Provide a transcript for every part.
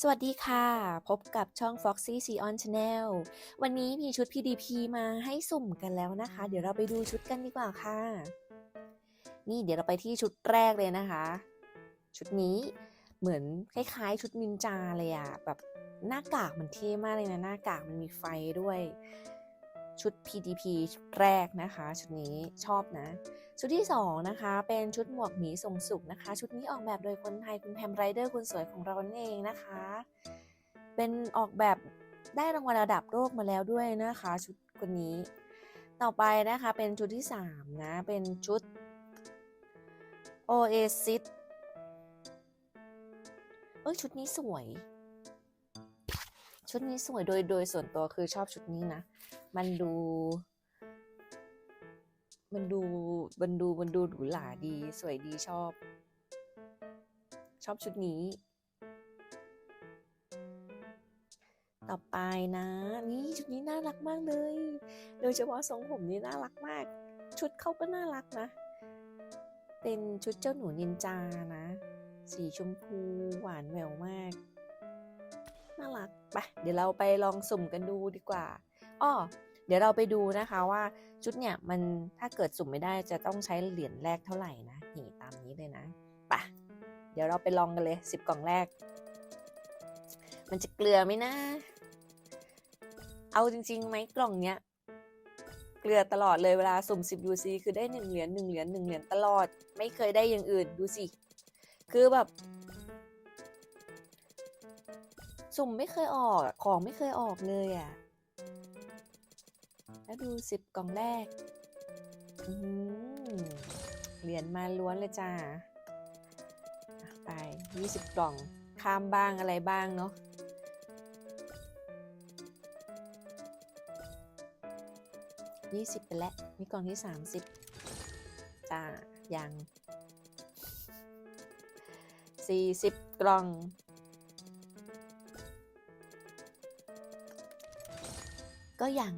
สวัสดีค่ะ พบกับช่อง Foxy s e On Channel วันนี้มีชุด PDP มาให้สุ่มกันแล้วนะคะ เดี๋ยวเราไปดูชุดกันดีกว่าค่ะ นี่เดี๋ยวเราไปที่ชุดแรกเลยนะคะ ชุดนี้เหมือนคล้ายๆ ชุดนินจาเลยอะแบบหน้ากากมันเท่มากเลยนะหน้ากากมันมีไฟด้วย ชุด PDP ชุดแรกนะคะ ชุดนี้ชอบนะ ชุดที่ 2 นะคะ เป็นชุดหมวกหมีทรงสุขนะคะ ชุดนี้ออกแบบโดยคนไทยคุณแพมไรเดอร์คนสวยของเรานั่นเองนะคะ เป็นออกแบบได้รางวัลระดับโลกมาแล้วด้วยนะคะ ชุดคนนี้ ต่อไปนะคะเป็นชุดที่ 3 นะ เป็นชุด Oasis เอ้ยชุดนี้สวย ชุดนี้สวยโดยโดยส่วนตัวคือชอบชุดนี้นะ มันดู มันดูมันดูมันดูหรูหราดี สวยดีชอบ ชอบชุดนี้ ต่อไปนะ นี่ชุดนี้น่ารักมากเลย โดยเฉพาะทรงผมนี่น่ารักมาก ชุดเขาก็น่ารักนะ เป็นชุดเจ้าหนูนินจานะ สีชมพูหวานแหววมาก น่ารักไปเดี๋ยวเราไปลองสุ่มกันดูดีกว่าอ้อเดี๋ยวเราไปดูนะคะว่าชุดเนี่ยมันถ้าเกิดสุ่มไม่ได้จะต้องใช้เหรียญแรกเท่าไหร่นะนี่ตามนี้เลยนะไปะเดี๋ยวเราไปลองกันเลยสิบกล่องแรก มันจะเกลือไหมนะ เอาจริงๆไหมกล่องเนี้ยเกลือตลอดเลยเวลาสุ่ม 10 UC คือได้หนึ่งเหรียญหนึ่งเหรียญหนึ่งเหรียญตลอด ไม่เคยได้อย่างอื่นดูสิ คือแบบ สุ่มไม่เคยออก ของไม่เคยออกเลยอะ แล้วดูสิบกล่องแรกเหรียญมาล้วนเลยจ้า ไปยี่สิบกล่อง ข้ามบ้างอะไรบ้างเนาะยี่สิบไปแล้วนี่กล่องที่สามสิบจ้ายังสี่สิบกล่อง ก็ยัง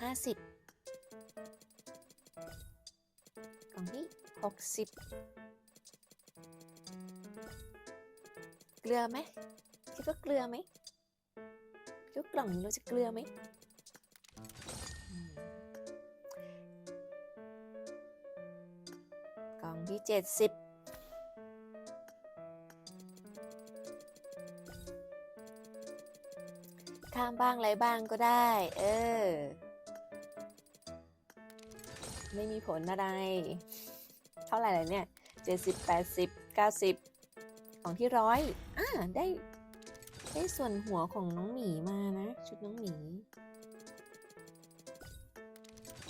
50กล่องนี้ 60 เกลือไหมคิดว่าเกลือไหมยกกล่องนี้เราจะเกลือไหมกล่องที่ 70 ข้ามบ้างอะไรบ้างก็ได้ เออ ไม่มีผลอะไร เท่าไหร่เลยเนี่ยเจ็ดสิบแปดสิบเก้าสิบของที่ร้อยอ่าได้ ได้ส่วนหัวของน้องหมีมานะ ชุดน้องหมี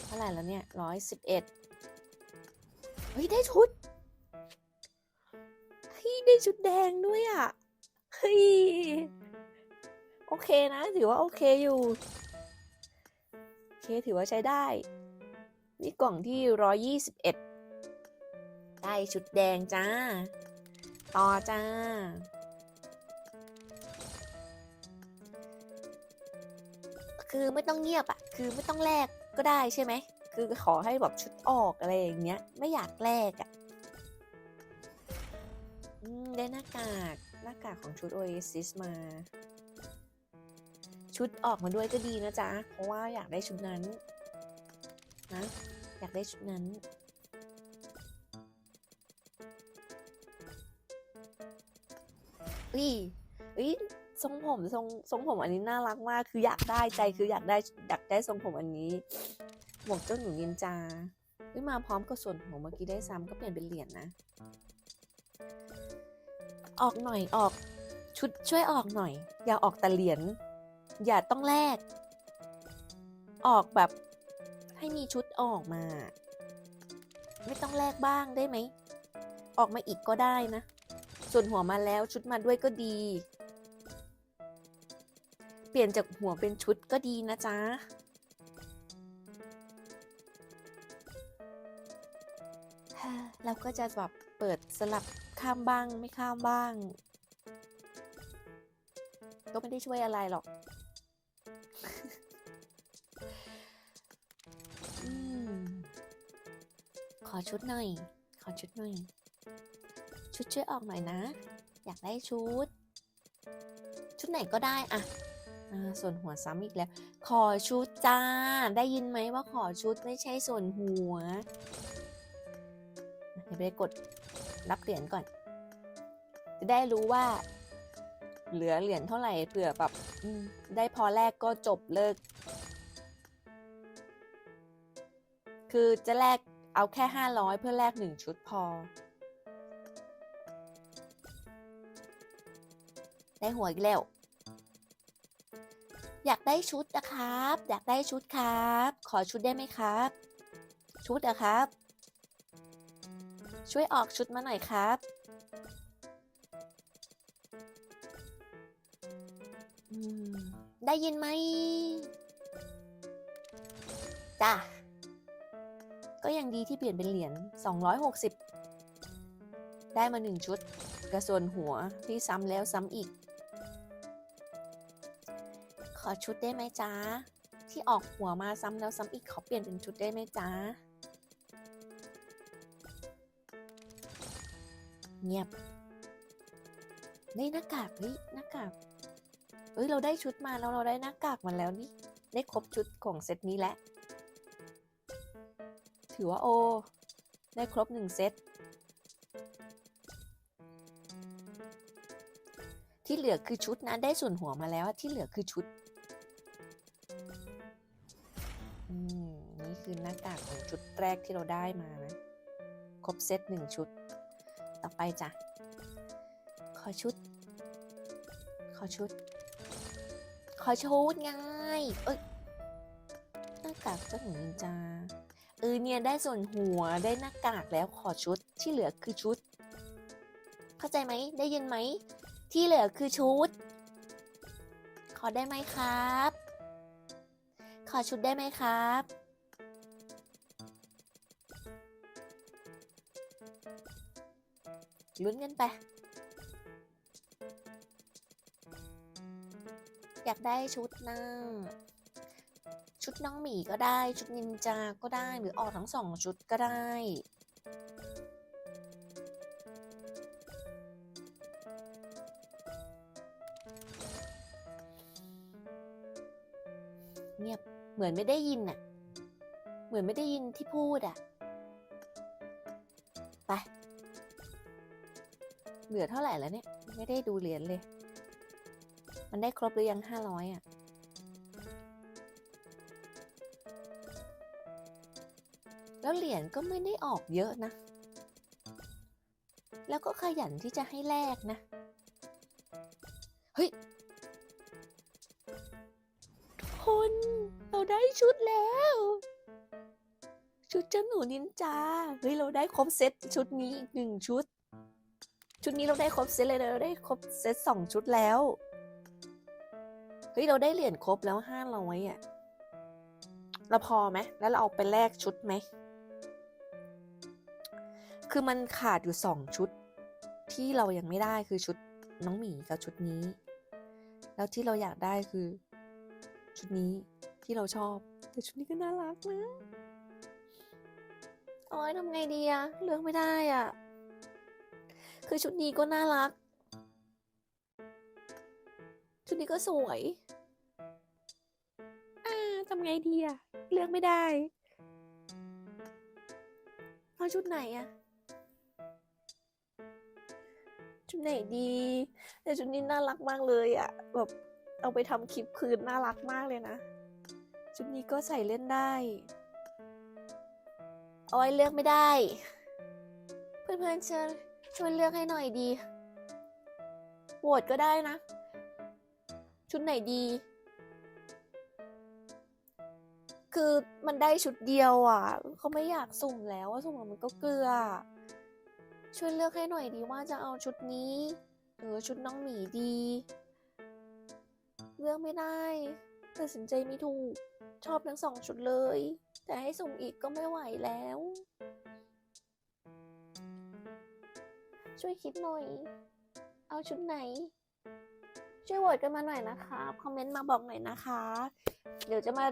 เท่าไหร่แล้วเนี่ยร้อยสิบเอ็ดเฮ้ย ได้ชุดเฮ้ยได้ชุดแดงด้วยอะเฮ้ย โอเคนะถือว่าโอเคอยู่โอเคถือว่าใช้ได้ นี่กล่องที่ร้อยี่สิบเอ็ดได้ชุดแดงจ้า ต่อจ้า คือไม่ต้องเงียบอะคือไม่ต้องแลกก็ได้ใช่ไหม คือขอให้แบบชุดออกอะไรอย่างเงี้ย ไม่อยากแลกอะได้หน้ากาก หน้ากากของชุด Oasis มา ชุดออกมาด้วยก็ดีนะจ๊ะ เพราะว่าอยากได้ชุดนั้นนะอยากได้ชุดนั้น อุ้ยอุ้ยทรงผมทรงทรงผมอันนี้น่ารักมาก คืออยากได้ใจคืออยากได้อยากได้ทรงผมอันนี้ หมวกเจ้าหนูนินจาเฮ้ยมาพร้อมกับส่วนหัวเมื่อกี้ได้ซ้ำก็เปลี่ยนเป็นเหรียญนะออกหน่อยออกชุดช่วยออกหน่อย อย่าออกแต่เหรียญ อย่าต้องแลกออกแบบให้มีชุดออกมา ไม่ต้องแลกบ้างได้ไหม ออกมาอีกก็ได้นะ ส่วนหัวมาแล้วชุดมาด้วยก็ดี เปลี่ยนจากหัวเป็นชุดก็ดีนะจ๊ะเราก็จะแบบเปิดสลับข้ามบ้างไม่ข้ามบ้าง ก็ไม่ได้ช่วยอะไรหรอกอืมขอชุดหน่อย ขอชุดหน่อย ชุดช่วยออกหน่อยนะ อยากได้ชุด ชุดไหนก็ได้อะอ่าส่วนหัวซ้ำอีกแล้ว ขอชุดจ้า ได้ยินไหมว่าขอชุดไม่ใช่ส่วนหัว เดี๋ยวไปกดรับเหรียญก่อน จะได้รู้ว่า เหลือเหรียญเท่าไหร่เผื่อแบบได้พอแรกก็จบเลิก คือจะแลกเอาแค่ 500 เพื่อแลกหนึ่งชุดพอ ได้หัวอีกแล้ว อยากได้ชุดนะครับ อยากได้ชุดครับ ขอชุดได้ไหมครับ ชุดอะครับ ช่วยออกชุดมาหน่อยครับ ได้ยินไหมจ้ะก็ยังดีที่เปลี่ยนเป็นเหรียญ 260 ได้มาหนึ่งชุด กระส่วนหัวที่ซ้ำแล้วซ้ำอีก ขอชุดได้ไหมจ๊ะที่ออกหัวมาซ้ำแล้วซ้ำอีกขอเปลี่ยนเป็นชุดได้ไหมจ๊ะเงียบนี่หน้ากากนี่หน้ากาก เอ้ยเราได้ชุดมาแล้วเราได้หน้ากากมาแล้วนี่ ได้ครบชุดของเซตนี้แล้ว ถือว่าโอ ได้ครบหนึ่งเซต ที่เหลือคือชุดนะ ได้ส่วนหัวมาแล้ว ที่เหลือคือชุด อืม นี่คือหน้ากากของชุดแรกที่เราได้มานะ ครบเซตหนึ่งชุด ต่อไปจ้ะ ขอชุด ขอชุด ขอชุดง่ายเอ้ยหน้ากากเจ้าหนูนินจาเออเนี่ยได้ส่วนหัวได้หน้ากากแล้วขอชุดที่เหลือคือชุด เข้าใจไหมได้ยินไหมที่เหลือคือชุด ขอได้ไหมครับ ขอชุดได้ไหมครับลุ้นกันไป อยากได้ชุดนะชุดน้องหมีก็ได้ ชุดนินจาก็ได้ หรือออกทั้งสองชุดก็ได้เงียบเหมือนไม่ได้ยินน่ะ เหมือนไม่ได้ยินที่พูดอะ ไป เหลือเท่าไหร่แล้วเนี่ย ไม่ได้ดูเหรียญเลย มันได้ครบหรือยังห้าร้อยอะ แล้วเหรียญก็ไม่ได้ออกเยอะนะ แล้วก็ขยันที่จะให้แลกนะ เฮ้ยทุกคนเราได้ชุดแล้ว ชุดเจ้าหนูนินจา เฮ้ย เราได้ครบเซตชุดนี้อีกหนึ่งชุด ชุดนี้เราได้ครบเซตเลยนะเราได้ครบเซตสองชุดแล้ว เฮ้ยเราได้เหรียญครบแล้วห้าร้อยอะ เราพอไหมแล้วเราเอาไปแลกชุดไหม คือมันขาดอยู่สองชุด ที่เรายังไม่ได้คือชุดน้องหมีกับชุดนี้ แล้วที่เราอยากได้คือ ชุดนี้ที่เราชอบ แต่ชุดนี้ก็น่ารักนะโอ้ยทำไงดีอะเลือกไม่ได้อะคือชุดนี้ก็น่ารัก ชุดนี้ก็สวย อ่าทำไงดีอะเลือกไม่ได้เอาชุดไหนอะชุดไหนดี แต่ชุดนี้น่ารักมากเลยอะแบบเอาไปทำคลิปคืนน่ารักมากเลยนะ ชุดนี้ก็ใส่เล่นได้โอ้ยเลือกไม่ได้ เพื่อนๆเชิญช่วยเลือกให้หน่อยดีโหวตก็ได้นะ ชุดไหนดี คือมันได้ชุดเดียวอะ เขาไม่อยากสุ่มแล้วว่าสุ่มแล้วมันก็เกลือ ช่วยเลือกให้หน่อยดีว่าจะเอาชุดนี้ หรือชุดน้องหมีดี เลือกไม่ได้ตัดสินใจไม่ถูก ชอบทั้งสองชุดเลย แต่ให้สุ่มอีกก็ไม่ไหวแล้ว ช่วยคิดหน่อย เอาชุดไหน ช่วยโหวตกันมาหน่อยนะคะคอมเมนต์มาบอกหน่อยนะคะ เดี๋ยวจะมา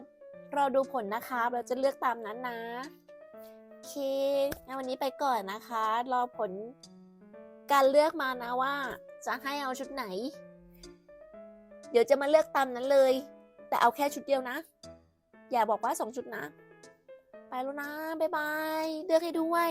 รอดูผลนะคะเราจะเลือกตามนั้นนะโอเคงั้นวันนี้ไปก่อนนะคะ รอผลการเลือกมานะว่า จะให้เอาชุดไหน เดี๋ยวจะมาเลือกตามนั้นเลย แต่เอาแค่ชุดเดียวนะ อย่าบอกว่าสองชุดนะ ไปแล้วนะ บ๊ายบาย เลือกให้ด้วย